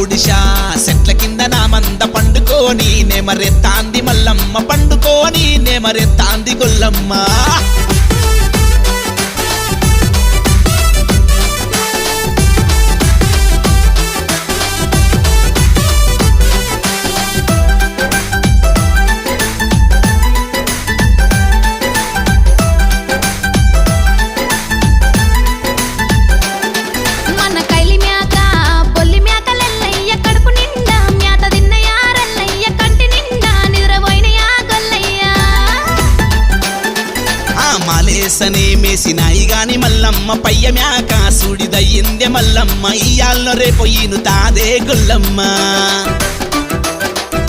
గుడిషా సెట్ల కింద నా మంద పండుకోని నేమరెత్తాంది మల్లమ్మ పండుకోని నేమరెత్తాంది గొల్లమ్మ. మాలేసనే మేసినాయి గాని మల్లమ్మ పయ్య మ్యాక సుడిదయ్యిందే మల్లమ్మ. ఇయ్యాల్లో రే పొయ్యిను తాదే గుల్లమ్మ.